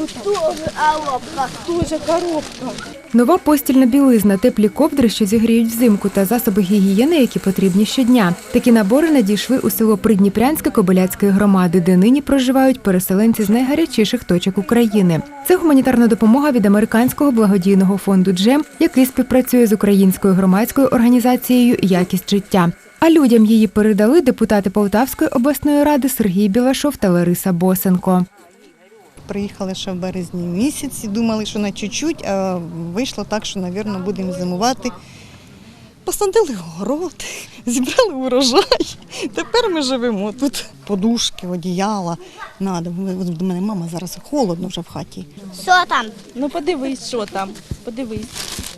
Тут тоже коробка. Тоже коробка. Нова постільна білизна, теплі ковдри, що зігріють взимку, та засоби гігієни, які потрібні щодня. Такі набори надійшли у село Придніпрянське Кобиляцької громади, де нині проживають переселенці з найгарячіших точок України. Це гуманітарна допомога від американського благодійного фонду Джем, який співпрацює з українською громадською організацією Якість життя. А людям її передали депутати Полтавської обласної ради Сергій Білашов та Лариса Босенко. Приїхали ще в березні місяці, думали, що на чуть-чуть, а вийшло так, що, мабуть, будемо зимувати. Посадили город, зібрали урожай. Тепер ми живемо тут. Подушки, одіяла. Надо. До мене мама зараз холодно вже в хаті. Що там? Ну подивись, що там. Подивись.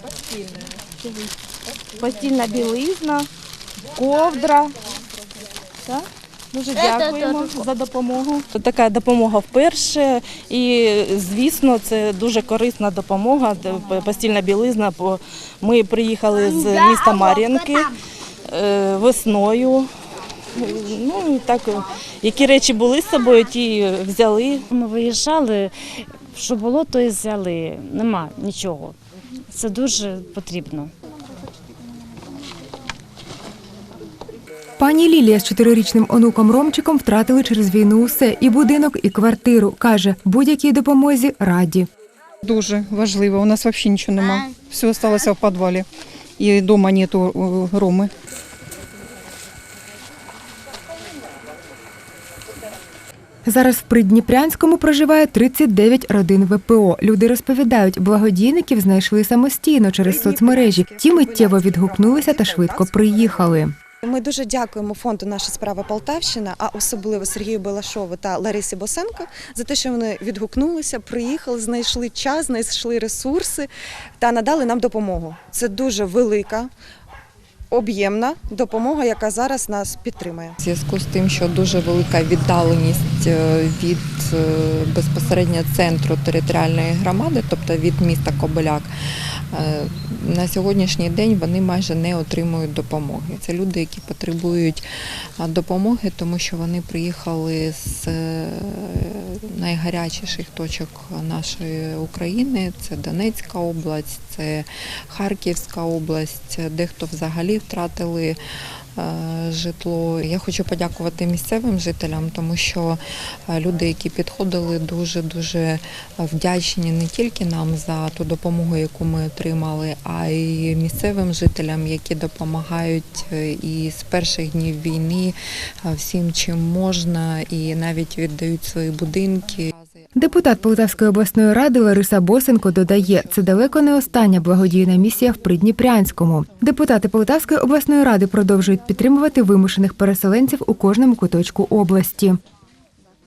Постільна. Постільна білизна, ковдра. Так? Дуже дякуємо то- то- за допомогу. Така допомога вперше, і звісно, це дуже корисна допомога. Постільна білизна. бо Ми приїхали з міста Мар'їнки е, весною. Ну і так, які речі були з собою, ті взяли. Ми виїжджали, що було, то і взяли. Нема нічого. Це дуже потрібно. Пані Лілія з чотирирічним онуком Ромчиком втратили через війну усе і будинок, і квартиру. каже, будь-якій допомозі раді. Дуже важливо. У нас взагалі нічого нема. Все залишилося в підвалі. І вдома нету е, роми. Зараз в Придніпрянському проживає 39 родин ВПО. Люди розповідають, благодійників знайшли самостійно через соцмережі. Ті миттєво відгукнулися та швидко приїхали. Ми дуже дякуємо фонду Наша справа Полтавщина, а особливо Сергію Балашову та Ларисі Босенко за те, що вони відгукнулися, приїхали, знайшли час, знайшли ресурси та надали нам допомогу. Це дуже велика. Об'ємна допомога, яка зараз нас підтримує. В зв'язку з тим, що дуже велика віддаленість е, від е, безпосередньо центру територіальної громади, тобто від міста Кобиляк, е, на сьогоднішній день вони майже не отримують допомоги. Це люди, які потребують допомоги, тому що вони приїхали з найгарячіших точок нашої України. Це Донецька область, це Харківська область, дехто взагалі втратили е, житло. Я хочу подякувати місцевим жителям, тому що е, люди, які підходили, дуже дуже вдячні не тільки нам за ту допомогу, яку ми отримали, а й місцевим жителям, які допомагають е, і з перших днів війни е, всім, чим можна, і навіть віддають свої будинки. Депутат Полтавської обласної ради Лариса Босенко додає, це далеко не остання благодійна місія в Придніпрянському. Депутати Полтавської обласної ради продовжують підтримувати вимушених переселенців у кожному куточку області.